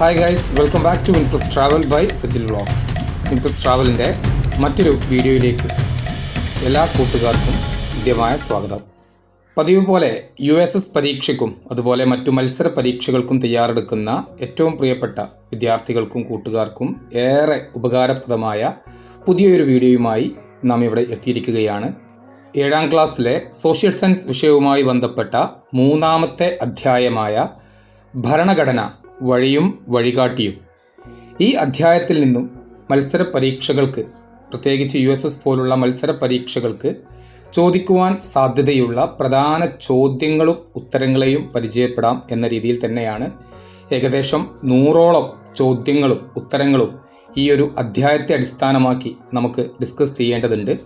Hi guys welcome back to Impress Travel by Sajil vlogs Impress ട്രാവലിന്റെ മറ്റൊരു വീഡിയോയിലേക്ക് എല്ലാ കൂട്ടുകാർക്കും ഹൃദ്യമായ സ്വാഗതം. പതിവ് പോലെ യു എസ് എസ് പരീക്ഷയ്ക്കും അതുപോലെ മറ്റു മത്സര പരീക്ഷകൾക്കും തയ്യാറെടുക്കുന്ന ഏറ്റവും പ്രിയപ്പെട്ട വിദ്യാർത്ഥികൾക്കും കൂട്ടുകാർക്കും ഏറെ ഉപകാരപ്രദമായ പുതിയൊരു വീഡിയോയുമായി നാം ഇവിടെ എത്തിയിരിക്കുകയാണ്. ഏഴാം ക്ലാസ്സിലെ സോഷ്യൽ സയൻസ് വിഷയവുമായി ബന്ധപ്പെട്ട മൂന്നാമത്തെ അധ്യായമായ ഭരണഘടന വഴിയും വഴികാട്ടിയും. ഈ അധ്യായത്തിൽ നിന്നും മത്സര പരീക്ഷകൾക്ക് പ്രത്യേകിച്ച് യു എസ് എസ് പോലുള്ള മത്സര പരീക്ഷകൾക്ക് ചോദിക്കുവാൻ സാധ്യതയുള്ള പ്രധാന ചോദ്യങ്ങളും ഉത്തരങ്ങളെയും പരിചയപ്പെടാം എന്ന രീതിയിൽ തന്നെയാണ് ഏകദേശം നൂറോളം ചോദ്യങ്ങളും ഉത്തരങ്ങളും ഈ ഒരു അധ്യായത്തെ അടിസ്ഥാനമാക്കി നമുക്ക് ഡിസ്കസ് ചെയ്യേണ്ടതുണ്ട്.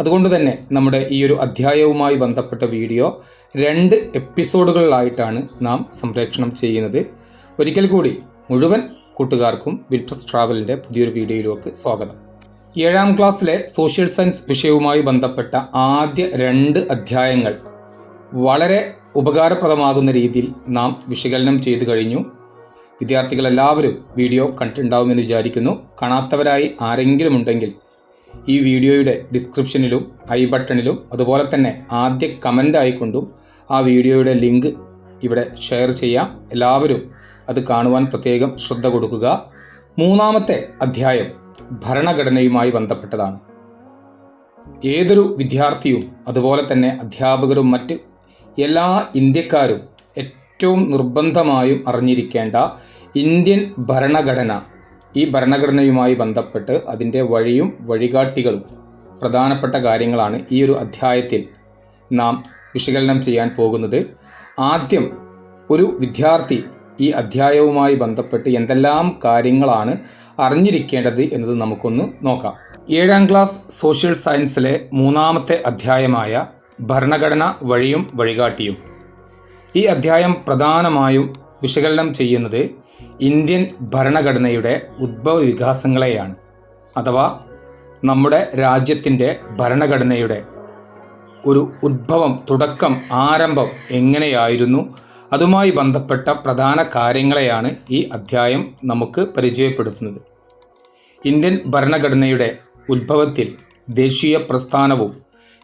അതുകൊണ്ട് തന്നെ നമ്മുടെ ഈ ഒരു അധ്യായവുമായി ബന്ധപ്പെട്ട വീഡിയോ രണ്ട് എപ്പിസോഡുകളിലായിട്ടാണ് നാം സംപ്രേക്ഷണം ചെയ്യുന്നത്. ഒരിക്കൽ കൂടി മുഴുവൻ കൂട്ടുകാർക്കും വിൽപ്രസ് ട്രാവലിന്റെ പുതിയൊരു വീഡിയോയിലേക്ക് സ്വാഗതം. ഏഴാം ക്ലാസ്സിലെ സോഷ്യൽ സയൻസ് വിഷയവുമായി ബന്ധപ്പെട്ട ആദ്യ രണ്ട് അധ്യായങ്ങൾ വളരെ ഉപകാരപ്രദമാകുന്ന രീതിയിൽ നാം വിശകലനം ചെയ്തു കഴിഞ്ഞു. വിദ്യാർത്ഥികളെല്ലാവരും വീഡിയോ കണ്ടിട്ടുണ്ടാവുമെന്ന് വിചാരിക്കുന്നു. കാണാത്തവരായി ആരെങ്കിലും ഉണ്ടെങ്കിൽ ഈ വീഡിയോയുടെ ഡിസ്ക്രിപ്ഷനിലും ഐ ബട്ടണിലും അതുപോലെ തന്നെ ആദ്യ കമന്റ് ആയിക്കൊണ്ടും ആ വീഡിയോയുടെ ലിങ്ക് ഇവിടെ ഷെയർ ചെയ്യാം. എല്ലാവരും അത് കാണുവാൻ പ്രത്യേകം ശ്രദ്ധ കൊടുക്കുക. മൂന്നാമത്തെ അധ്യായം ഭരണഘടനയുമായി ബന്ധപ്പെട്ടതാണ്. ഏതൊരു വിദ്യാർത്ഥിയും അതുപോലെ തന്നെ അധ്യാപകരും മറ്റ് എല്ലാ ഇന്ത്യക്കാരും ഏറ്റവും നിർബന്ധമായും അറിഞ്ഞിരിക്കേണ്ട ഇന്ത്യൻ ഭരണഘടന ഈ ഭരണഘടനയുമായി ബന്ധപ്പെട്ട് അതിന്റെ വഴിയും വഴികാട്ടികളും പ്രധാനപ്പെട്ട കാര്യങ്ങളാണ് ഈ ഒരു അധ്യായത്തിൽ നാം വിശകലനം ചെയ്യാൻ പോകുന്നത്. ആദ്യം ഒരു വിദ്യാർത്ഥി ഈ അധ്യായവുമായി ബന്ധപ്പെട്ട് എന്തെല്ലാം കാര്യങ്ങളാണ് അറിഞ്ഞിരിക്കേണ്ടത് എന്നത് നമുക്കൊന്ന് നോക്കാം. ഏഴാം ക്ലാസ് സോഷ്യൽ സയൻസിലെ മൂന്നാമത്തെ അധ്യായമായ ഭരണഘടന വഴിയും വഴികാട്ടിയും. ഈ അധ്യായം പ്രധാനമായും വിശകലനം ചെയ്യുന്നത് ഇന്ത്യൻ ഭരണഘടനയുടെ ഉദ്ഭവ വികാസങ്ങളെയാണ്. അഥവാ നമ്മുടെ രാജ്യത്തിന്റെ ഭരണഘടനയുടെ ഒരു ഉദ്ഭവം തുടക്കം ആരംഭം എങ്ങനെയായിരുന്നു അതുമായി ബന്ധപ്പെട്ട പ്രധാന കാര്യങ്ങളെയാണ് ഈ അധ്യായം നമുക്ക് പരിചയപ്പെടുത്തുന്നത്. ഇന്ത്യൻ ഭരണഘടനയുടെ ഉത്ഭവത്തിൽ ദേശീയ പ്രസ്ഥാനവും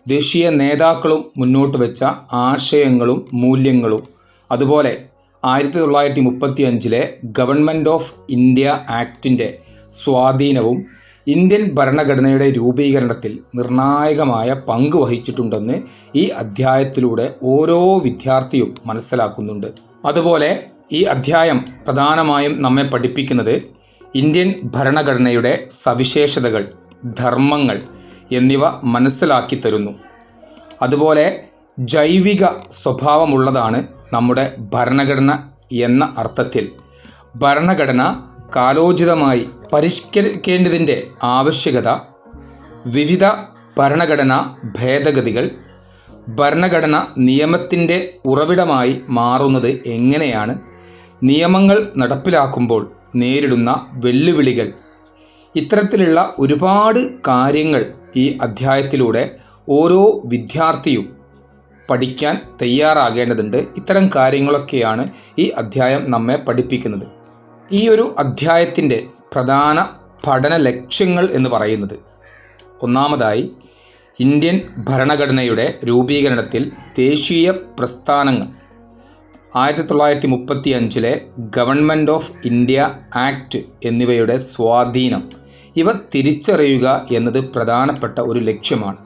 ദേശീയ നേതാക്കളും മുന്നോട്ട് വെച്ച ആശയങ്ങളും മൂല്യങ്ങളും അതുപോലെ ആയിരത്തി തൊള്ളായിരത്തി മുപ്പത്തി അഞ്ചിലെ ഗവൺമെന്റ് ഓഫ് ഇന്ത്യ ആക്ടിന്റെ സ്വാധീനവും ഇന്ത്യൻ ഭരണഘടനയുടെ രൂപീകരണത്തിൽ നിർണായകമായ പങ്ക് വഹിച്ചിട്ടുണ്ടെന്ന് ഈ അധ്യായത്തിലൂടെ ഓരോ വിദ്യാർത്ഥിയും മനസ്സിലാക്കുന്നുണ്ട്. അതുപോലെ ഈ അധ്യായം പ്രധാനമായും നമ്മെ പഠിപ്പിക്കുന്നത് ഇന്ത്യൻ ഭരണഘടനയുടെ സവിശേഷതകൾ ധർമ്മങ്ങൾ എന്നിവ മനസ്സിലാക്കി തരുന്നു. അതുപോലെ ജൈവിക സ്വഭാവമുള്ളതാണ് നമ്മുടെ ഭരണഘടന എന്ന അർത്ഥത്തിൽ. ഭരണഘടന കാലോചിതമായി പരിഷ്കരിക്കേണ്ടതിന്റെ ആവശ്യകത വിവിധ ഭരണഘടനാ ഭേദഗതികൾ ഭരണഘടന നിയമത്തിന്റെ ഉറവിടമായി മാറുന്നത് എങ്ങനെയാണ് നിയമങ്ങൾ നടപ്പിലാക്കുമ്പോൾ നേരിടുന്ന വെല്ലുവിളികൾ. ഇത്തരത്തിലുള്ള ഒരുപാട് കാര്യങ്ങൾ ഈ അധ്യായത്തിലൂടെ ഓരോ വിദ്യാർത്ഥിയും പഠിക്കാൻ തയ്യാറാകേണ്ടതുണ്ട്. ഇത്തരം കാര്യങ്ങളൊക്കെയാണ് ഈ അധ്യായം നമ്മെ പഠിപ്പിക്കുന്നത്. ഈ ഒരു അധ്യായത്തിന്റെ പ്രധാന പഠന ലക്ഷ്യങ്ങൾ എന്ന് പറയുന്നത്. ഒന്നാമതായി ഇന്ത്യൻ ഭരണഘടനയുടെ രൂപീകരണത്തിൽ ദേശീയ പ്രസ്ഥാനങ്ങൾ. ആയിരത്തി തൊള്ളായിരത്തി മുപ്പത്തി അഞ്ചിലെ ഗവൺമെന്റ് ഓഫ് ഇന്ത്യ ആക്ട് എന്നിവയുടെ സ്വാധീനം. ഇവ തിരിച്ചറിയുക എന്നത് പ്രധാനപ്പെട്ട ഒരു ലക്ഷ്യമാണ്.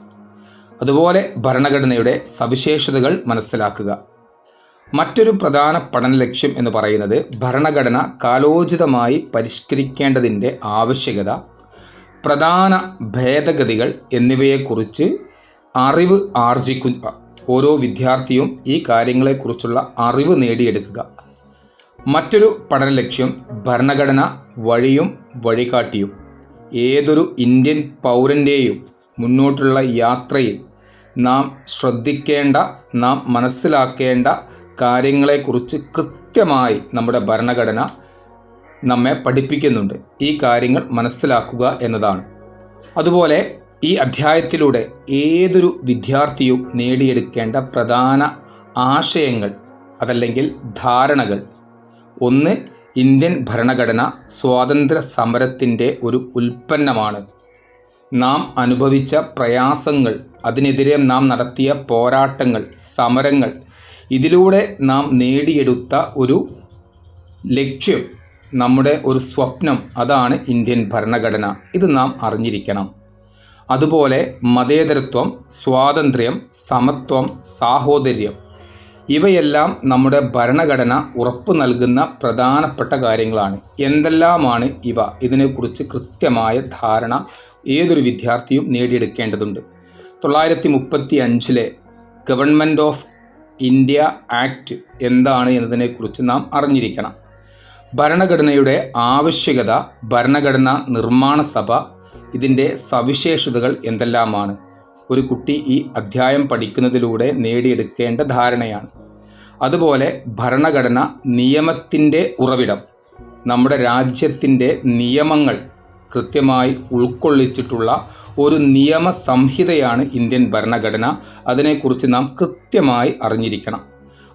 അതുപോലെ ഭരണഘടനയുടെ സവിശേഷതകൾ മനസ്സിലാക്കുക. മറ്റൊരു പ്രധാന പഠന ലക്ഷ്യം എന്ന് പറയുന്നത് ഭരണഘടന കാലോചിതമായി പരിഷ്കരിക്കേണ്ടതിന്റെ ആവശ്യകത പ്രധാന ഭേദഗതികൾ എന്നിവയെക്കുറിച്ച് അറിവ് ആർജിക്കുക ഓരോ വിദ്യാർത്ഥിയും ഈ കാര്യങ്ങളെക്കുറിച്ചുള്ള അറിവ് നേടിയെടുക്കുക. മറ്റൊരു പഠന ലക്ഷ്യം ഭരണഘടന വഴിയും വഴികാട്ടിയും. ഏതൊരു ഇന്ത്യൻ പൗരന്റെയും മുന്നോട്ടുള്ള യാത്രയിൽ നാം ശ്രദ്ധിക്കേണ്ട നാം മനസ്സിലാക്കേണ്ട കാര്യങ്ങളെക്കുറിച്ച് കൃത്യമായി നമ്മുടെ ഭരണഘടന നമ്മെ പഠിപ്പിക്കുന്നുണ്ട്. ഈ കാര്യങ്ങൾ മനസ്സിലാക്കുക എന്നതാണ്. അതുപോലെ ഈ അധ്യായത്തിലൂടെ ഏതൊരു വിദ്യാർത്ഥിയും നേടിയെടുക്കേണ്ട പ്രധാന ആശയങ്ങൾ അതല്ലെങ്കിൽ ധാരണകൾ. ഒന്ന് ഇന്ത്യൻ ഭരണഘടന സ്വാതന്ത്ര്യ സമരത്തിന്റെ ഒരു ഉൽപ്പന്നമാണ്. നാം അനുഭവിച്ച പ്രയാസങ്ങൾ അതിനെതിരെ നാം നടത്തിയ പോരാട്ടങ്ങൾ സമരങ്ങൾ ഇതിലൂടെ നാം നേടിയെടുത്ത ഒരു ലക്ഷ്യം നമ്മുടെ ഒരു സ്വപ്നം അതാണ് ഇന്ത്യൻ ഭരണഘടന. ഇത് നാം അറിഞ്ഞിരിക്കണം. അതുപോലെ മതേതരത്വം സ്വാതന്ത്ര്യം സമത്വം സാഹോദര്യം ഇവയെല്ലാം നമ്മുടെ ഭരണഘടന ഉറപ്പു നൽകുന്ന പ്രധാനപ്പെട്ട കാര്യങ്ങളാണ്. എന്തെല്ലാമാണ് ഇവ? ഇതിനെക്കുറിച്ച് കൃത്യമായ ധാരണ ഏതൊരു വിദ്യാർത്ഥിയും നേടിയെടുക്കേണ്ടതുണ്ട്. തൊള്ളായിരത്തി മുപ്പത്തി അഞ്ചിലെ ഗവൺമെന്റ് ഓഫ് ഇന്ത്യ ആക്ട് എന്താണ് എന്നതിനെക്കുറിച്ച് നാം അറിഞ്ഞിരിക്കണം. ഭരണഘടനയുടെ ആവശ്യകത ഭരണഘടനാ നിർമ്മാണ സഭ ഇതിന്റെ സവിശേഷതകൾ എന്തെല്ലാമാണ്? ഒരു കുട്ടി ഈ അധ്യായം പഠിക്കുന്നതിലൂടെ നേടിയെടുക്കേണ്ട ധാരണയാണ്. അതുപോലെ ഭരണഘടന നിയമത്തിന്റെ ഉറവിടം നമ്മുടെ രാജ്യത്തിന്റെ നിയമങ്ങൾ കൃത്യമായി ഉൾക്കൊള്ളിച്ചിട്ടുള്ള ഒരു നിയമ സംഹിതയാണ് ഇന്ത്യൻ ഭരണഘടന. അതിനെക്കുറിച്ച് നാം കൃത്യമായി അറിഞ്ഞിരിക്കണം.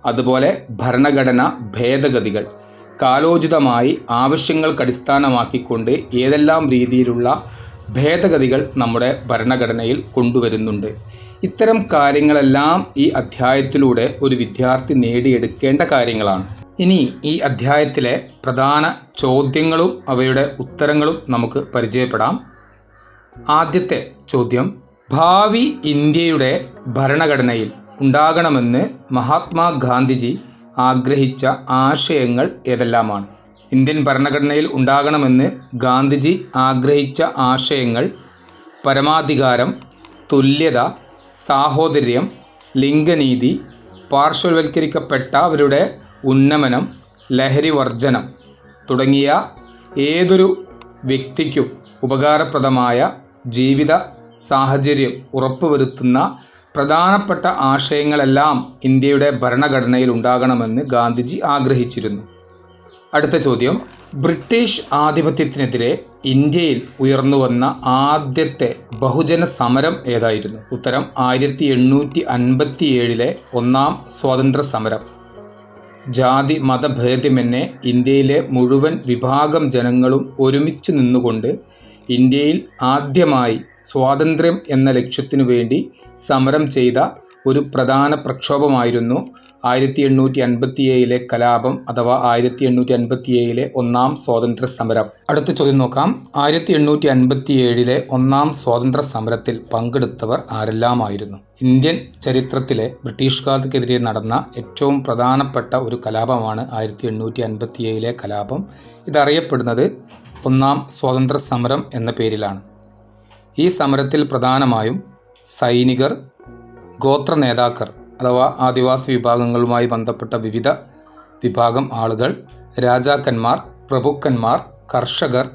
അതുപോലെ ഭരണഘടന ഭേദഗതികൾ. കാലോചിതമായി ആവശ്യങ്ങൾക്കടിസ്ഥാനമാക്കിക്കൊണ്ട് ഏതെല്ലാം രീതിയിലുള്ള ഭേദഗതികൾ നമ്മുടെ ഭരണഘടനയിൽ കൊണ്ടുവരുന്നുണ്ട്. ഇത്തരം കാര്യങ്ങളെല്ലാം ഈ അധ്യായത്തിലൂടെ ഒരു വിദ്യാർത്ഥി നേടിയെടുക്കേണ്ട കാര്യങ്ങളാണ്. ഇനി ഈ അധ്യായത്തിലെ പ്രധാന ചോദ്യങ്ങളും അവയുടെ ഉത്തരങ്ങളും നമുക്ക് പരിചയപ്പെടാം. ആദ്യത്തെ ചോദ്യം ഭാവി ഇന്ത്യയുടെ ഭരണഘടനയിൽ ഉണ്ടാകണമെന്ന് മഹാത്മാഗാന്ധിജി ആഗ്രഹിച്ച ആശയങ്ങൾ ഏതെല്ലാമാണ്? ഇന്ത്യൻ ഭരണഘടനയിൽ ഉണ്ടാകണമെന്ന് ഗാന്ധിജി ആഗ്രഹിച്ച ആശയങ്ങൾ പരമാധികാരം തുല്യത സാഹോദര്യം ലിംഗനീതി പാർശ്വവൽക്കരിക്കപ്പെട്ടവരുടെ ഉന്നമനം ലഹരി വർജനം തുടങ്ങിയ ഏതൊരു വ്യക്തിക്കും ഉപകാരപ്രദമായ ജീവിത സാഹചര്യം ഉറപ്പുവരുത്തുന്ന പ്രധാനപ്പെട്ട ആശയങ്ങളെല്ലാം ഇന്ത്യയുടെ ഭരണഘടനയിൽ ഉണ്ടാകണമെന്ന് ഗാന്ധിജി ആഗ്രഹിച്ചിരുന്നു. അടുത്ത ചോദ്യം. ബ്രിട്ടീഷ് ആധിപത്യത്തിനെതിരെ ഇന്ത്യയിൽ ഉയർന്നു വന്ന ആദ്യത്തെ ബഹുജന സമരം ഏതായിരുന്നു? ഉത്തരം ആയിരത്തി എണ്ണൂറ്റി അൻപത്തി ഏഴിലെ ഒന്നാം സ്വാതന്ത്ര്യ സമരം ജാതി മതഭേദമെന്നെ ഇന്ത്യയിലെ മുഴുവൻ വിഭാഗം ജനങ്ങളും ഒരുമിച്ച് നിന്നുകൊണ്ട് ഇന്ത്യയിൽ ആദ്യമായി സ്വാതന്ത്ര്യം എന്ന ലക്ഷ്യത്തിനു വേണ്ടി സമരം ചെയ്ത ഒരു പ്രധാന പ്രക്ഷോഭമായിരുന്നു ആയിരത്തി എണ്ണൂറ്റി അൻപത്തി ഏഴിലെ കലാപം അഥവാ ആയിരത്തി എണ്ണൂറ്റി അൻപത്തി ഏഴിലെ ഒന്നാം സ്വാതന്ത്ര്യ സമരം അടുത്ത ചോദ്യം നോക്കാം. ആയിരത്തി എണ്ണൂറ്റി അൻപത്തി ഏഴിലെ ഒന്നാം സ്വാതന്ത്ര്യ സമരത്തിൽ പങ്കെടുത്തവർ ആരെല്ലാമായിരുന്നു? ഇന്ത്യൻ ചരിത്രത്തിലെ ബ്രിട്ടീഷുകാർക്കെതിരെ നടന്ന ഏറ്റവും പ്രധാനപ്പെട്ട ഒരു കലാപമാണ് ആയിരത്തി എണ്ണൂറ്റി അൻപത്തി ഏഴിലെ കലാപം. ഇതറിയപ്പെടുന്നത് ഒന്നാം സ്വാതന്ത്ര്യ സമരം എന്ന പേരിലാണ്. ഈ സമരത്തിൽ പ്രധാനമായും സൈനികർ ഗോത്ര നേതാക്കർ അഥവാ ആദിവാസി വിഭാഗങ്ങളുമായി ബന്ധപ്പെട്ട വിവിധ വിഭാഗം ആളുകൾ രാജാക്കന്മാർ പ്രഭുക്കന്മാർ കർഷകർ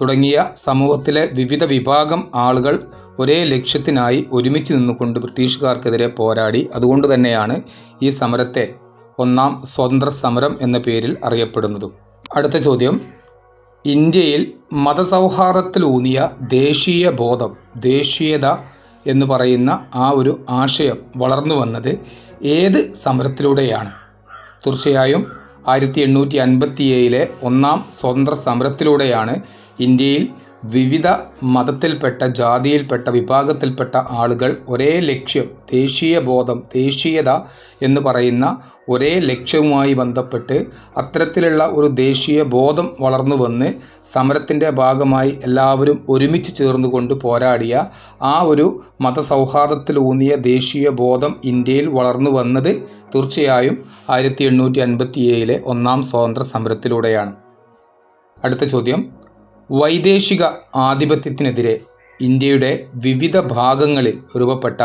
തുടങ്ങിയ സമൂഹത്തിലെ വിവിധ വിഭാഗം ആളുകൾ ഒരേ ലക്ഷ്യത്തിനായി ഒരുമിച്ച് നിന്നുകൊണ്ട് ബ്രിട്ടീഷുകാർക്കെതിരെ പോരാടി. അതുകൊണ്ട് തന്നെയാണ് ഈ സമരത്തെ ഒന്നാം സ്വതന്ത്ര സമരം എന്ന പേരിൽ അറിയപ്പെടുന്നതും. അടുത്ത ചോദ്യം. ഇന്ത്യയിൽ മതസൗഹാർദ്ദത്തിലൂന്നിയ ദേശീയ ബോധം ദേശീയത എന്ന് പറയുന്ന ആ ഒരു ആശയം വളർന്നു വന്നത് ഏത് സമരത്തിലൂടെയാണ്? തീർച്ചയായും ആയിരത്തി എണ്ണൂറ്റി അൻപത്തി ഏഴിലെ ഒന്നാം സ്വതന്ത്ര സമരത്തിലൂടെയാണ് ഇന്ത്യയിൽ വിവിധ മതത്തിൽപ്പെട്ട ജാതിയിൽപ്പെട്ട വിഭാഗത്തിൽപ്പെട്ട ആളുകൾ ഒരേ ലക്ഷ്യം ദേശീയ ബോധം ദേശീയത എന്ന് പറയുന്ന ഒരേ ലക്ഷ്യവുമായി ബന്ധപ്പെട്ട് അത്തരത്തിലുള്ള ഒരു ദേശീയ ബോധം വളർന്നു വന്ന് സമരത്തിന്റെ ഭാഗമായി എല്ലാവരും ഒരുമിച്ച് ചേർന്നുകൊണ്ട് പോരാടിയ ആ ഒരു മതസൗഹാർദ്ദത്തിലൂന്നിയ ദേശീയ ബോധം ഇന്ത്യയിൽ വളർന്നു വന്നത് തീർച്ചയായും ആയിരത്തി എണ്ണൂറ്റി അൻപത്തി ഏഴിലെ ഒന്നാം സ്വാതന്ത്ര്യ സമരത്തിലൂടെയാണ് അടുത്ത ചോദ്യം. വൈദേശിക ആധിപത്യത്തിനെതിരെ ഇന്ത്യയുടെ വിവിധ ഭാഗങ്ങളിൽ രൂപപ്പെട്ട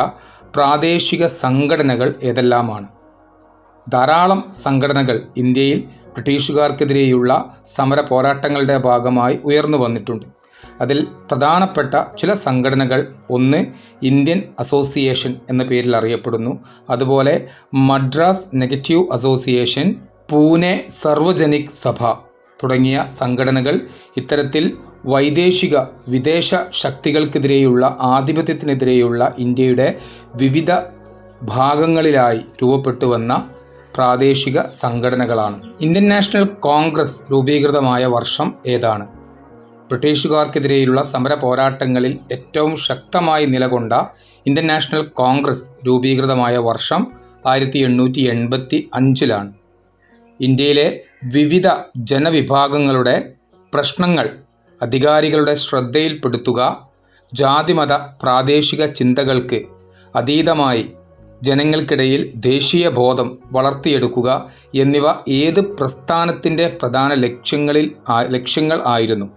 പ്രാദേശിക സംഘടനകൾ ഏതെല്ലാമാണ്? ധാരാളം സംഘടനകൾ ഇന്ത്യയിൽ ബ്രിട്ടീഷുകാർക്കെതിരെയുള്ള സമര പോരാട്ടങ്ങളുടെ ഭാഗമായി ഉയർന്നു വന്നിട്ടുണ്ട്. അതിൽ പ്രധാനപ്പെട്ട ചില സംഘടനകൾ ഒന്ന് ഇന്ത്യൻ അസോസിയേഷൻ എന്ന പേരിൽ അറിയപ്പെടുന്നു. അതുപോലെ മദ്രാസ് നെഗറ്റീവ് അസോസിയേഷൻ പൂനെ സർവജനിക് സഭ തുടങ്ങിയ സംഘടനകൾ ഇത്തരത്തിൽ വൈദേശിക വിദേശ ശക്തികൾക്കെതിരെയുള്ള ആധിപത്യത്തിനെതിരെയുള്ള ഇന്ത്യയുടെ വിവിധ ഭാഗങ്ങളിലായി രൂപപ്പെട്ടു വന്ന പ്രാദേശിക സംഘടനകളാണ്. ഇന്ത്യൻ നാഷണൽ കോൺഗ്രസ് രൂപീകൃതമായ വർഷം ഏതാണ്? ബ്രിട്ടീഷുകാർക്കെതിരെയുള്ള സമര പോരാട്ടങ്ങളിൽ ഏറ്റവും ശക്തമായി നിലകൊണ്ട ഇന്ത്യൻ നാഷണൽ കോൺഗ്രസ് രൂപീകൃതമായ വർഷം ആയിരത്തി എണ്ണൂറ്റി എൺപത്തി അഞ്ചിലാണ്. ഇന്ത്യയിലെ വിവിധ ജനവിഭാഗങ്ങളുടെ പ്രശ്നങ്ങൾ അധികാരികളുടെ ശ്രദ്ധയിൽപ്പെടുത്തുക ജാതിമത പ്രാദേശിക ചിന്തകൾക്ക് അതീതമായി ജനങ്ങൾക്കിടയിൽ ദേശീയ ബോധം വളർത്തിയെടുക്കുക എന്നിവ ഏത് പ്രസ്ഥാനത്തിന്റെ പ്രധാന ലക്ഷ്യങ്ങളിൽ ലക്ഷ്യങ്ങൾ ആയിരുന്നു.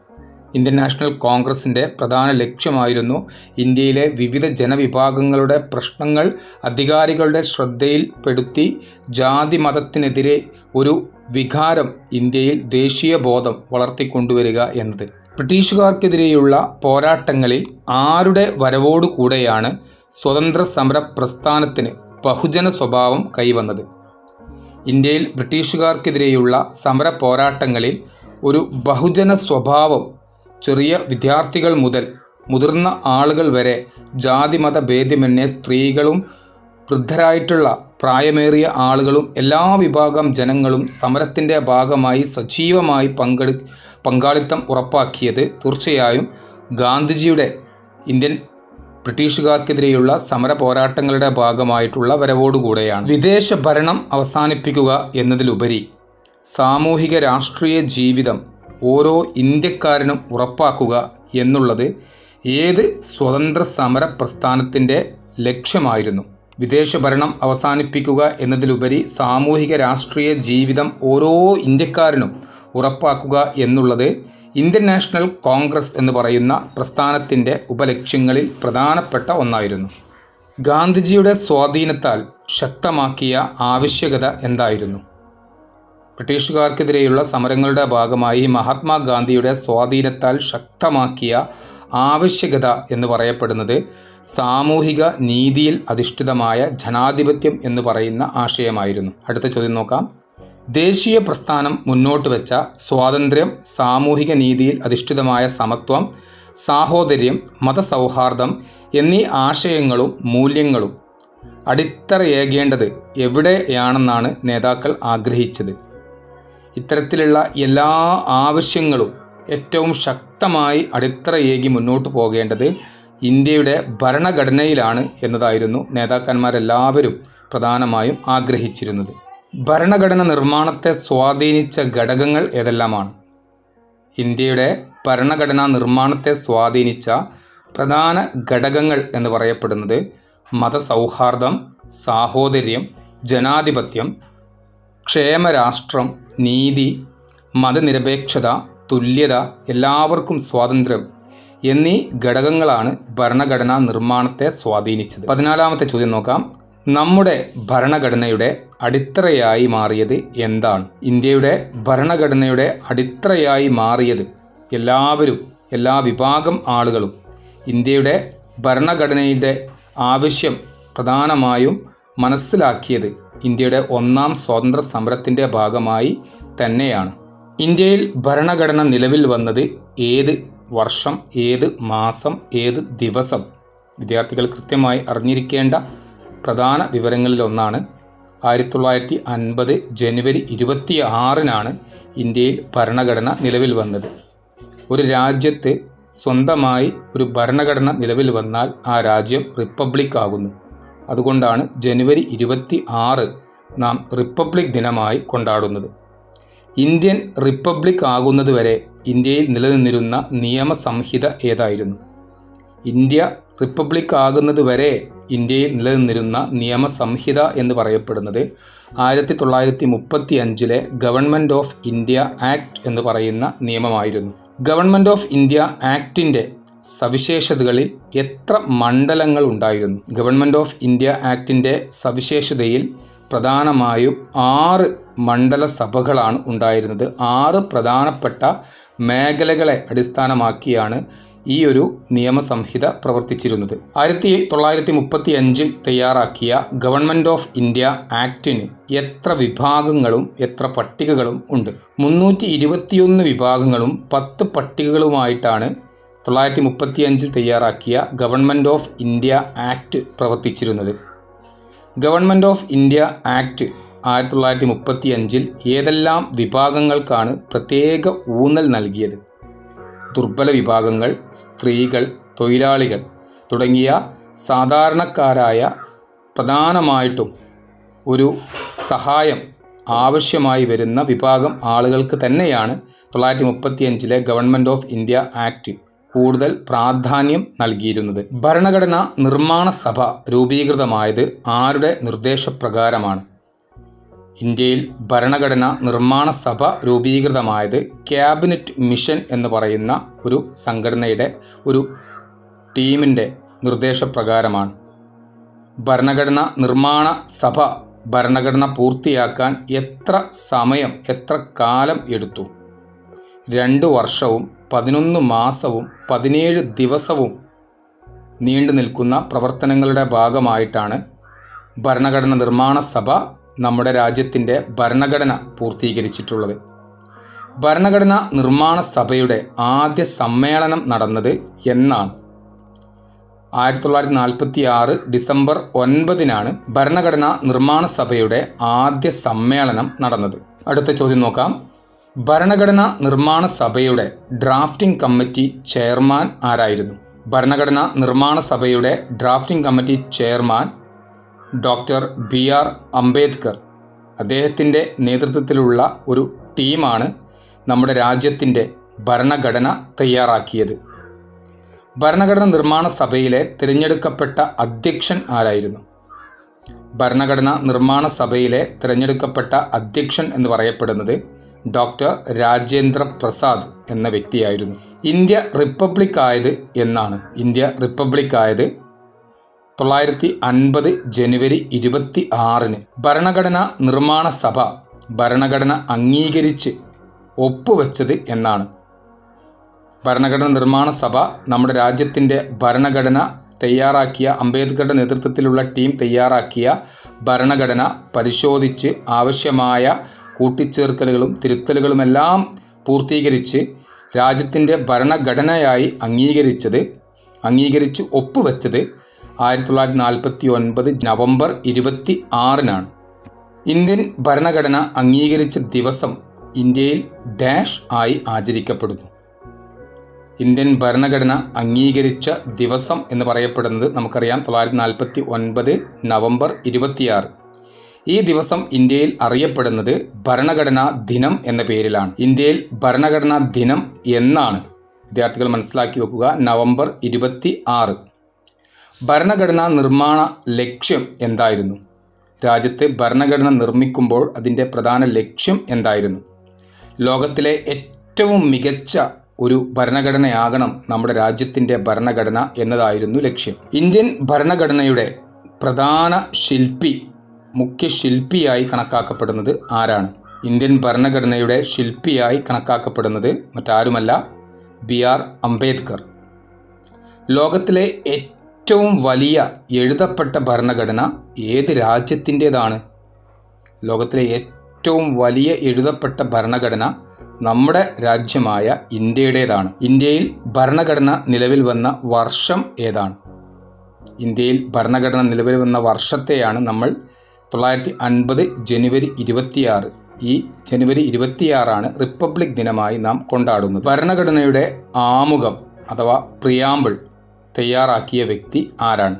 ഇന്ത്യൻ നാഷണൽ കോൺഗ്രസിന്റെ പ്രധാന ലക്ഷ്യമായിരുന്നു ഇന്ത്യയിലെ വിവിധ ജനവിഭാഗങ്ങളുടെ പ്രശ്നങ്ങൾ അധികാരികളുടെ ശ്രദ്ധയിൽപ്പെടുത്തി ജാതി മതത്തിനെതിരെ ഒരു വികാരം ഇന്ത്യയിൽ ദേശീയ ബോധം വളർത്തിക്കൊണ്ടുവരിക എന്നത്. ബ്രിട്ടീഷുകാർക്കെതിരെയുള്ള പോരാട്ടങ്ങളിൽ ആരുടെ വരവോടുകൂടെയാണ് സ്വതന്ത്ര സമര പ്രസ്ഥാനത്തിന് ബഹുജന സ്വഭാവം കൈവന്നത്? ഇന്ത്യയിൽ ബ്രിട്ടീഷുകാർക്കെതിരെയുള്ള സമര പോരാട്ടങ്ങളിൽ ഒരു ബഹുജന സ്വഭാവം ചെറിയ വിദ്യാർത്ഥികൾ മുതൽ മുതിർന്ന ആളുകൾ വരെ ജാതിമത ഭേദ്യമെന്നെ സ്ത്രീകളും വൃദ്ധരായിട്ടുള്ള പ്രായമേറിയ ആളുകളും എല്ലാ വിഭാഗം ജനങ്ങളും സമരത്തിന്റെ ഭാഗമായി സജീവമായി പങ്കെടു പങ്കാളിത്തം ഉറപ്പാക്കിയത് തീർച്ചയായും ഗാന്ധിജിയുടെ ഇന്ത്യൻ ബ്രിട്ടീഷുകാർക്കെതിരെയുള്ള സമര പോരാട്ടങ്ങളുടെ ഭാഗമായിട്ടുള്ള വരവോടുകൂടെയാണ്. വിദേശ ഭരണം അവസാനിപ്പിക്കുക എന്നതിലുപരി സാമൂഹിക രാഷ്ട്രീയ ജീവിതം ഓരോ ഇന്ത്യക്കാരനും ഉറപ്പാക്കുക എന്നുള്ളത് ഏത് സ്വതന്ത്ര സമര പ്രസ്ഥാനത്തിന്റെ ലക്ഷ്യമായിരുന്നു? വിദേശ ഭരണം അവസാനിപ്പിക്കുക എന്നതിലുപരി സാമൂഹിക രാഷ്ട്രീയ ജീവിതം ഓരോ ഇന്ത്യക്കാരനും ഉറപ്പാക്കുക എന്നുള്ളത് ഇന്ത്യൻ നാഷണൽ കോൺഗ്രസ് എന്ന് പറയുന്ന പ്രസ്ഥാനത്തിന്റെ ഉപലക്ഷ്യങ്ങളിൽ പ്രധാനപ്പെട്ട ഒന്നായിരുന്നു. ഗാന്ധിജിയുടെ സ്വാധീനത്താൽ ശക്തമാക്കിയ ആവശ്യകത എന്തായിരുന്നു? ബ്രിട്ടീഷുകാർക്കെതിരെയുള്ള സമരങ്ങളുടെ ഭാഗമായി മഹാത്മാഗാന്ധിയുടെ സ്വാധീനത്താൽ ശക്തമാക്കിയ ആവശ്യകത എന്ന് പറയപ്പെടുന്നത് സാമൂഹിക നീതിയിൽ അധിഷ്ഠിതമായ ജനാധിപത്യം എന്ന് പറയുന്ന ആശയമായിരുന്നു. അടുത്ത ചോദ്യം നോക്കാം. ദേശീയ പ്രസ്ഥാനം മുന്നോട്ട് വെച്ച സ്വാതന്ത്ര്യം സാമൂഹിക നീതിയിൽ അധിഷ്ഠിതമായ സമത്വം സാഹോദര്യം മതസൗഹാർദ്ദം എന്നീ ആശയങ്ങളും മൂല്യങ്ങളും അടിത്തറയേകേണ്ടത് എവിടെയാണെന്നാണ് നേതാക്കൾ ആഗ്രഹിച്ചത്. ഇത്തരത്തിലുള്ള എല്ലാ ആവശ്യങ്ങളും ഏറ്റവും ശക്തമായി അടിത്തറയേകി മുന്നോട്ട് പോകേണ്ടത് ഇന്ത്യയുടെ ഭരണഘടനയിലാണ് എന്നതായിരുന്നു നേതാക്കന്മാരെല്ലാവരും പ്രധാനമായും ആഗ്രഹിച്ചിരുന്നത്. ഭരണഘടന നിർമ്മാണത്തെ സ്വാധീനിച്ച ഘടകങ്ങൾ ഏതെല്ലാമാണ്? ഇന്ത്യയുടെ ഭരണഘടനാ നിർമ്മാണത്തെ സ്വാധീനിച്ച പ്രധാന ഘടകങ്ങൾ എന്ന് പറയപ്പെടുന്നത് മതസൗഹാർദ്ദം സാഹോദര്യം ജനാധിപത്യം ക്ഷേമരാഷ്ട്രം നീതി മതനിരപേക്ഷത തുല്യത എല്ലാവർക്കും സ്വാതന്ത്ര്യം എന്നീ ഘടകങ്ങളാണ് ഭരണഘടനാ നിർമ്മാണത്തെ സ്വാധീനിച്ചത്. പതിനാലാമത്തെ ചോദ്യം നോക്കാം. നമ്മുടെ ഭരണഘടനയുടെ അടിത്തറയായി മാറിയത് എന്താണ്? ഇന്ത്യയുടെ ഭരണഘടനയുടെ അടിത്തറയായി മാറിയത് എല്ലാവരും എല്ലാ വിഭാഗം ആളുകളും. ഇന്ത്യയുടെ ഭരണഘടനയുടെ ആവശ്യം പ്രധാനമായും മനസ്സിലാക്കിയത് ഇന്ത്യയുടെ ഒന്നാം സ്വാതന്ത്ര്യ സമരത്തിന്റെ ഭാഗമായി തന്നെയാണ്. ഇന്ത്യയിൽ ഭരണഘടന നിലവിൽ വന്നത് ഏത് വർഷം ഏത് മാസം ഏത് ദിവസം? വിദ്യാർത്ഥികൾ കൃത്യമായി അറിഞ്ഞിരിക്കേണ്ട പ്രധാന വിവരങ്ങളിലൊന്നാണ് ആയിരത്തി തൊള്ളായിരത്തി അൻപത് ജനുവരി ഇരുപത്തി ആറിനാണ് ഇന്ത്യയിൽ ഭരണഘടന നിലവിൽ വന്നത്. ഒരു രാജ്യത്ത് സ്വന്തമായി ഒരു ഭരണഘടന നിലവിൽ വന്നാൽ ആ രാജ്യം റിപ്പബ്ലിക് ആകുന്നു. അതുകൊണ്ടാണ് ജനുവരി ഇരുപത്തി ആറ് നാം റിപ്പബ്ലിക് ദിനമായി കൊണ്ടാടുന്നത്. ഇന്ത്യൻ റിപ്പബ്ലിക് ആകുന്നതുവരെ ഇന്ത്യയിൽ നിലനിന്നിരുന്ന നിയമസംഹിത ഏതായിരുന്നു? ഇന്ത്യ റിപ്പബ്ലിക് ആകുന്നതുവരെ ഇന്ത്യയിൽ നിലനിന്നിരുന്ന നിയമസംഹിത എന്ന് പറയപ്പെടുന്നത് ആയിരത്തി തൊള്ളായിരത്തി മുപ്പത്തി അഞ്ചിലെ ഗവൺമെന്റ് ഓഫ് ഇന്ത്യ ആക്ട് എന്ന് പറയുന്ന നിയമമായിരുന്നു. ഗവൺമെന്റ് ഓഫ് ഇന്ത്യ ആക്ടിന്റെ സവിശേഷതകളിൽ എത്ര മണ്ഡലങ്ങൾ ഉണ്ടായിരുന്നു? ഗവൺമെന്റ് ഓഫ് ഇന്ത്യ ആക്ടിന്റെ സവിശേഷതയിൽ പ്രധാനമായും ആറ് മണ്ഡല സഭകളാണ് ഉണ്ടായിരുന്നത്. ആറ് പ്രധാനപ്പെട്ട മേഖലകളെ അടിസ്ഥാനമാക്കിയാണ് ഈ ഒരു നിയമസംഹിത പ്രവർത്തിച്ചിരുന്നത്. ആയിരത്തി തൊള്ളായിരത്തി മുപ്പത്തി അഞ്ചിൽ തയ്യാറാക്കിയ ഗവൺമെന്റ് ഓഫ് ഇന്ത്യ ആക്ടിന് എത്ര വിഭാഗങ്ങളും എത്ര പട്ടികകളും ഉണ്ട്? മുന്നൂറ്റി ഇരുപത്തിയൊന്ന് വിഭാഗങ്ങളും പത്ത് പട്ടികകളുമായിട്ടാണ് തൊള്ളായിരത്തി മുപ്പത്തി അഞ്ചിൽ തയ്യാറാക്കിയ ഗവൺമെന്റ് ഓഫ് ഇന്ത്യ ആക്ട് പ്രവർത്തിച്ചിരുന്നത്. ഗവൺമെന്റ് ഓഫ് ഇന്ത്യ ആക്ട് ആയിരത്തി തൊള്ളായിരത്തി മുപ്പത്തി അഞ്ചിൽ ഏതെല്ലാം വിഭാഗങ്ങൾക്കാണ് പ്രത്യേക ഊന്നൽ നൽകിയത്? ദുർബല വിഭാഗങ്ങൾ സ്ത്രീകൾ തൊഴിലാളികൾ തുടങ്ങിയ സാധാരണക്കാരായ പ്രധാനമായിട്ടും ഒരു സഹായം ആവശ്യമായി വരുന്ന വിഭാഗം ആളുകൾക്ക് തന്നെയാണ് തൊള്ളായിരത്തി മുപ്പത്തി അഞ്ചിലെ ഗവൺമെന്റ് ഓഫ് ഇന്ത്യ ആക്ട്. കൂടുതൽ പ്രാധാന്യം നൽകിയിരുന്നത്. ഭരണഘടന നിർമ്മാണ സഭ രൂപീകൃതമായത് ആരുടെ നിർദ്ദേശപ്രകാരമാണ്? ഇന്ത്യയിൽ ഭരണഘടന നിർമ്മാണ സഭ രൂപീകൃതമായത് ക്യാബിനറ്റ് മിഷൻ എന്ന് പറയുന്ന ഒരു സംഘടനയുടെ ഒരു ടീമിന്റെ നിർദ്ദേശപ്രകാരമാണ്. ഭരണഘടന നിർമ്മാണ സഭ ഭരണഘടന പൂർത്തിയാക്കാൻ എത്ര സമയം എത്ര കാലം എടുത്തു? രണ്ട് വർഷവും പതിനൊന്ന് മാസവും പതിനേഴ് ദിവസവും നീണ്ടു നിൽക്കുന്ന പ്രവർത്തനങ്ങളുടെ ഭാഗമായിട്ടാണ് ഭരണഘടന നിർമ്മാണ സഭ നമ്മുടെ രാജ്യത്തിന്റെ ഭരണഘടന പൂർത്തീകരിച്ചിട്ടുള്ളത്. ഭരണഘടന നിർമ്മാണ സഭയുടെ ആദ്യ സമ്മേളനം നടന്നത് എന്നാണ്. ആയിരത്തി തൊള്ളായിരത്തി നാൽപ്പത്തി ആറ് ഡിസംബർ ഒൻപതിനാണ് ഭരണഘടന നിർമ്മാണ സഭയുടെ ആദ്യ സമ്മേളനം നടന്നത്. അടുത്ത ചോദ്യം നോക്കാം. ഭരണഘടന നിർമ്മാണ സഭയുടെ ഡ്രാഫ്റ്റിംഗ് കമ്മിറ്റി ചെയർമാൻ ആരായിരുന്നു? ഭരണഘടനാ നിർമ്മാണ സഭയുടെ drafting committee chairman doctor B R Ambedkar. അദ്ദേഹത്തിന്റെ നേതൃത്വത്തിലുള്ള ഒരു ടീമാണ് നമ്മുടെ രാജ്യത്തിന്റെ ഭരണഘടന തയ്യാറാക്കിയത്. ഭരണഘടന നിർമ്മാണ സഭയിലെ തിരഞ്ഞെടുക്കപ്പെട്ട അധ്യക്ഷൻ ആരായിരുന്നു? ഭരണഘടന നിർമ്മാണ സഭയിലെ തിരഞ്ഞെടുക്കപ്പെട്ട അധ്യക്ഷൻ എന്ന് പറയപ്പെടുന്നത് ഡോക്ടർ രാജേന്ദ്ര പ്രസാദ് എന്ന വ്യക്തിയായിരുന്നു. ഇന്ത്യ റിപ്പബ്ലിക് ആയത് എന്നാണ്. ഇന്ത്യ റിപ്പബ്ലിക് ആയത് തൊള്ളായിരത്തി അൻപത് ജനുവരി ഇരുപത്തി ആറിന് ഭരണഘടനാ നിർമ്മാണ സഭ ഭരണഘടന അംഗീകരിച്ച് ഒപ്പുവെച്ചത് എന്നാണ്. ഭരണഘടന നിർമ്മാണ സഭ നമ്മുടെ രാജ്യത്തിന്റെ ഭരണഘടന തയ്യാറാക്കിയ അംബേദ്കറുടെ നേതൃത്വത്തിലുള്ള ടീം തയ്യാറാക്കിയ ഭരണഘടന പരിശോധിച്ച് ആവശ്യമായ കൂട്ടിച്ചേർക്കലുകളും തിരുത്തലുകളുമെല്ലാം പൂർത്തീകരിച്ച് രാജ്യത്തിന്റെ ഭരണഘടനയായി അംഗീകരിച്ചത് അംഗീകരിച്ച് ഒപ്പുവെച്ചത് ആയിരത്തി തൊള്ളായിരത്തി നാൽപ്പത്തി ഒൻപത് നവംബർ ഇരുപത്തി ആറിനാണ് ഇന്ത്യൻ ഭരണഘടന അംഗീകരിച്ച ദിവസം ഇന്ത്യയിൽ ഡാഷ് ആയി ആചരിക്കപ്പെടുന്നു. ഇന്ത്യൻ ഭരണഘടന അംഗീകരിച്ച ദിവസം എന്ന് പറയപ്പെടുന്നത് നമുക്കറിയാം തൊള്ളായിരത്തി നാൽപ്പത്തി ഒൻപത് നവംബർ ഇരുപത്തിയാറ്. ഈ ദിവസം ഇന്ത്യയിൽ അറിയപ്പെടുന്നത് ഭരണഘടനാ ദിനം എന്ന പേരിലാണ്. ഇന്ത്യയിൽ ഭരണഘടനാ ദിനം എന്നാണ്. വിദ്യാർത്ഥികൾ മനസ്സിലാക്കി വെക്കുക. നവംബർ ഇരുപത്തി ആറ് ഭരണഘടനാ നിർമ്മാണ ലക്ഷ്യം എന്തായിരുന്നു? രാജ്യത്ത് ഭരണഘടന നിർമ്മിക്കുമ്പോൾ അതിന്റെ പ്രധാന ലക്ഷ്യം എന്തായിരുന്നു? ലോകത്തിലെ ഏറ്റവും മികച്ച ഒരു ഭരണഘടനയാകണം നമ്മുടെ രാജ്യത്തിന്റെ ഭരണഘടന എന്നതായിരുന്നു ലക്ഷ്യം. ഇന്ത്യൻ ഭരണഘടനയുടെ പ്രധാന ശില്പി മുഖ്യ ശില്പിയായി കണക്കാക്കപ്പെടുന്നത് ആരാണ്? ഇന്ത്യൻ ഭരണഘടനയുടെ ശില്പിയായി കണക്കാക്കപ്പെടുന്നത് മറ്റാരുമല്ല ബി ആർ അംബേദ്കർ. ലോകത്തിലെ ഏറ്റവും വലിയ എഴുതപ്പെട്ട ഭരണഘടന ഏത് രാജ്യത്തിന്റേതാണ്? ലോകത്തിലെ ഏറ്റവും വലിയ എഴുതപ്പെട്ട ഭരണഘടന നമ്മുടെ രാജ്യമായ ഇന്ത്യയുടേതാണ്. ഇന്ത്യയിൽ ഭരണഘടന നിലവിൽ വന്ന വർഷം ഏതാണ്? ഇന്ത്യയിൽ ഭരണഘടന നിലവിൽ വന്ന വർഷത്തെയാണ് നമ്മൾ തൊള്ളായിരത്തി അൻപത് ജനുവരി ഇരുപത്തിയാറ്. ഈ ജനുവരി ഇരുപത്തിയാറാണ് റിപ്പബ്ലിക് ദിനമായി നാം കൊണ്ടാടുന്നത്. ഭരണഘടനയുടെ ആമുഖം അഥവാ പ്രിയാമ്പിൾ തയ്യാറാക്കിയ വ്യക്തി ആരാണ്?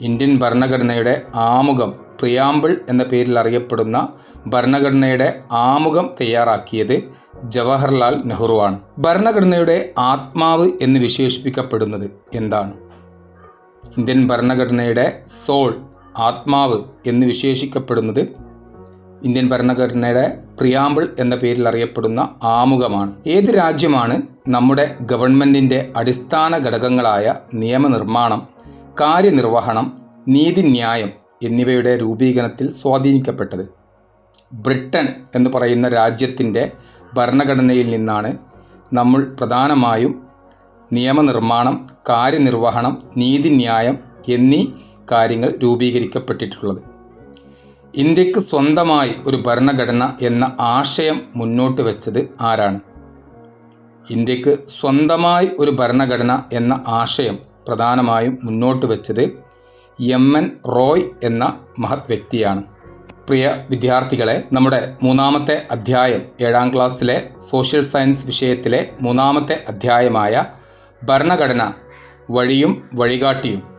ഇന്ത്യൻ ഭരണഘടനയുടെ ആമുഖം പ്രിയാമ്പിൾ എന്ന പേരിൽ അറിയപ്പെടുന്ന ഭരണഘടനയുടെ ആമുഖം തയ്യാറാക്കിയത് ജവഹർലാൽ നെഹ്റുവാണ് ഭരണഘടനയുടെ ആത്മാവ് എന്ന് വിശേഷിപ്പിക്കപ്പെടുന്നത് എന്താണ്? ഇന്ത്യൻ ഭരണഘടനയുടെ സോൾ ആത്മാവ് എന്ന് വിശേഷിക്കപ്പെടുന്നത് ഇന്ത്യൻ ഭരണഘടനയുടെ പ്രിയാമ്പിൾ എന്ന പേരിൽ അറിയപ്പെടുന്ന ആമുഖമാണ്. ഏത് രാജ്യമാണ് നമ്മുടെ ഗവൺമെന്റിന്റെ അടിസ്ഥാന ഘടകങ്ങളായ നിയമനിർമ്മാണം കാര്യനിർവഹണം നീതിന്യായം എന്നിവയുടെ രൂപീകരണത്തിൽ സ്വാധീനിക്കപ്പെട്ടത്? ബ്രിട്ടൻ എന്ന് പറയുന്ന രാജ്യത്തിന്റെ ഭരണഘടനയിൽ നിന്നാണ് നമ്മൾ പ്രധാനമായും നിയമനിർമ്മാണം കാര്യനിർവഹണം നീതിന്യായം എന്നീ കാര്യങ്ങൾ രൂപീകരിക്കപ്പെട്ടിട്ടുള്ളത്. ഇന്ത്യയ്ക്ക് സ്വന്തമായി ഒരു ഭരണഘടന എന്ന ആശയം മുന്നോട്ട് വെച്ചത് ആരാണ്? ഇന്ത്യയ്ക്ക് സ്വന്തമായി ഒരു ഭരണഘടന എന്ന ആശയം പ്രധാനമായും മുന്നോട്ട് വെച്ചത് എം എൻ റോയ് എന്ന മഹത് വ്യക്തിയാണ്. പ്രിയ വിദ്യാർത്ഥികളെ നമ്മുടെ മൂന്നാമത്തെ അധ്യായം ഏഴാം ക്ലാസ്സിലെ സോഷ്യൽ സയൻസ് വിഷയത്തിലെ മൂന്നാമത്തെ അധ്യായമായ ഭരണഘടന വഴിയും വഴികാട്ടിയും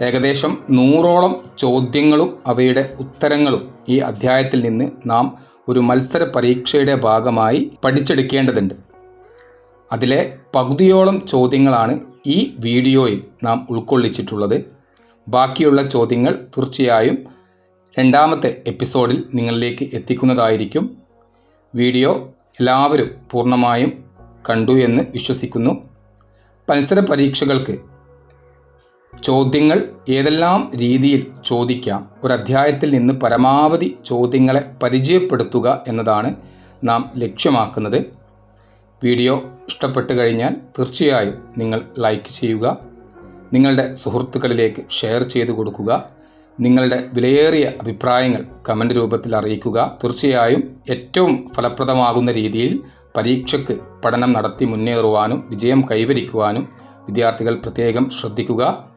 ഏകദേശം നൂറോളം ചോദ്യങ്ങളും അവയുടെ ഉത്തരങ്ങളും ഈ അധ്യായത്തിൽ നിന്ന് നാം ഒരു മത്സര പരീക്ഷയുടെ ഭാഗമായി പഠിച്ചെടുക്കേണ്ടതുണ്ട്. അതിലെ പകുതിയോളം ചോദ്യങ്ങളാണ് ഈ വീഡിയോയിൽ നാം ഉൾക്കൊള്ളിച്ചിട്ടുള്ളത്. ബാക്കിയുള്ള ചോദ്യങ്ങൾ തീർച്ചയായും രണ്ടാമത്തെ എപ്പിസോഡിൽ നിങ്ങളിലേക്ക് എത്തിക്കുന്നതായിരിക്കും. വീഡിയോ എല്ലാവരും പൂർണമായും കണ്ടു എന്ന് വിശ്വസിക്കുന്നു. മത്സര പരീക്ഷകൾക്ക് ചോദ്യങ്ങൾ ഏതെല്ലാം രീതിയിൽ ചോദിക്കാം? ഒരു അധ്യായത്തിൽ നിന്ന് പരമാവധി ചോദ്യങ്ങളെ പരിചയപ്പെടുത്തുക എന്നതാണ് നാം ലക്ഷ്യമാക്കുന്നത്. വീഡിയോ ഇഷ്ടപ്പെട്ട് കഴിഞ്ഞാൽ തീർച്ചയായും നിങ്ങൾ ലൈക്ക് ചെയ്യുക നിങ്ങളുടെ സുഹൃത്തുക്കളിലേക്ക് ഷെയർ ചെയ്തു കൊടുക്കുക നിങ്ങളുടെ വിലയേറിയ അഭിപ്രായങ്ങൾ കമന്റ് രൂപത്തിൽ അറിയിക്കുക. തീർച്ചയായും ഏറ്റവും ഫലപ്രദമാകുന്ന രീതിയിൽ പരീക്ഷയ്ക്ക് പഠനം നടത്തി മുന്നേറുവാനും വിജയം കൈവരിക്കുവാനും വിദ്യാർത്ഥികൾ പ്രത്യേകം ശ്രദ്ധിക്കുക.